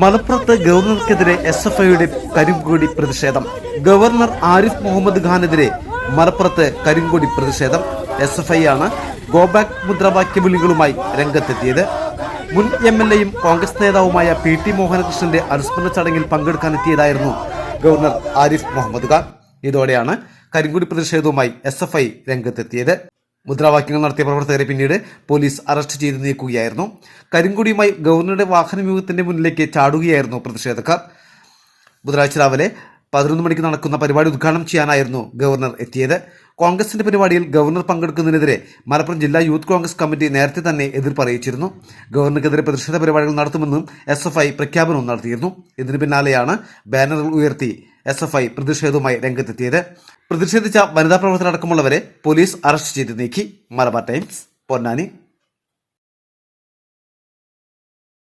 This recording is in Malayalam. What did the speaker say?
മലപ്പുറത്ത് ഗവർണർക്കെതിരെ എസ് എഫ് ഐയുടെ കരിങ്കൊടി പ്രതിഷേധം. ഗവർണർ ആരിഫ് മുഹമ്മദ് ഖാനെതിരെ മലപ്പുറത്ത് കരിങ്കൊടി പ്രതിഷേധം. എസ് എഫ് ഐ ആണ് ഗോബാക്ക് മുദ്രാവാക്യ വിളികളുമായി രംഗത്തെത്തിയത്. മുൻ എം എൽ എയും കോൺഗ്രസ് നേതാവുമായ പി ടി മോഹനകൃഷ്ണന്റെ അനുസ്മരണ ചടങ്ങിൽ പങ്കെടുക്കാനെത്തിയതായിരുന്നു ഗവർണർ ആരിഫ് മുഹമ്മദ് ഖാൻ. ഇതോടെയാണ് കരിങ്കുടി പ്രതിഷേധവുമായി എസ് എഫ് ഐ രംഗത്തെത്തിയത്. മുദ്രാവാക്യങ്ങൾ നടത്തിയ പ്രവർത്തകരെ പിന്നീട് പോലീസ് അറസ്റ്റ് ചെയ്ത് നീക്കുകയായിരുന്നു. കരിങ്കുടിയുമായി ഗവർണറുടെ വാഹനവ്യൂഹത്തിന്റെ മുന്നിലേക്ക് ചാടുകയായിരുന്നു പ്രതിഷേധക്കാർ. ബുധനാഴ്ച രാവിലെ പതിനൊന്ന് മണിക്ക് നടക്കുന്ന പരിപാടി ഉദ്ഘാടനം ചെയ്യാനായിരുന്നു ഗവർണർ എത്തിയത്. കോൺഗ്രസിന്റെ പരിപാടിയിൽ ഗവർണർ പങ്കെടുക്കുന്നതിനെതിരെ മലപ്പുറം ജില്ലാ യൂത്ത് കോൺഗ്രസ് കമ്മിറ്റി നേരത്തെ തന്നെ എതിർപ്പ് അറിയിച്ചിരുന്നു. ഗവർണർക്കെതിരെ പ്രതിഷേധ പരിപാടികൾ നടത്തുമെന്നും എസ് എഫ് ഐ പ്രഖ്യാപനവും നടത്തിയിരുന്നു. ഇതിനു പിന്നാലെയാണ് ബാനറുകൾ ഉയർത്തി എസ് എഫ് ഐ പ്രതിഷേധവുമായി രംഗത്തെത്തിയത്. പ്രതിഷേധിച്ച വനിതാ പ്രവർത്തകരടക്കമുള്ളവരെ പോലീസ് അറസ്റ്റ് ചെയ്ത് നീക്കി. മലബാർ ടൈംസ് പൊന്നാനി.